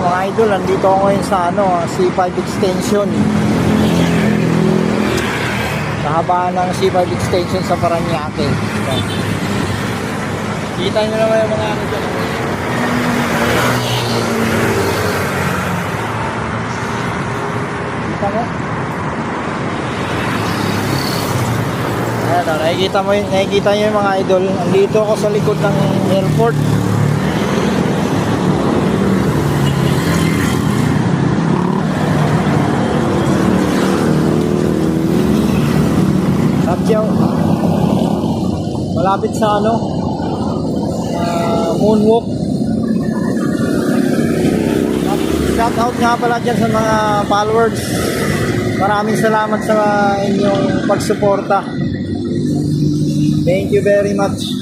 idol, nandito ako ngayon sa ano, C5 extension. Kahabaan ng C5 extension sa Paranaque. Kita nyo naman yung mga ano dyan. Kita mo? Ayan o, nakikita mo nakikita nyo yung mga idol. Andito ako sa likod ng airport. Sabyaw. Malapit sa ano? ah, moonwalk. Shout out nga pala dyan sa mga followers. Maraming salamat sa inyong pagsuporta. Thank you very much.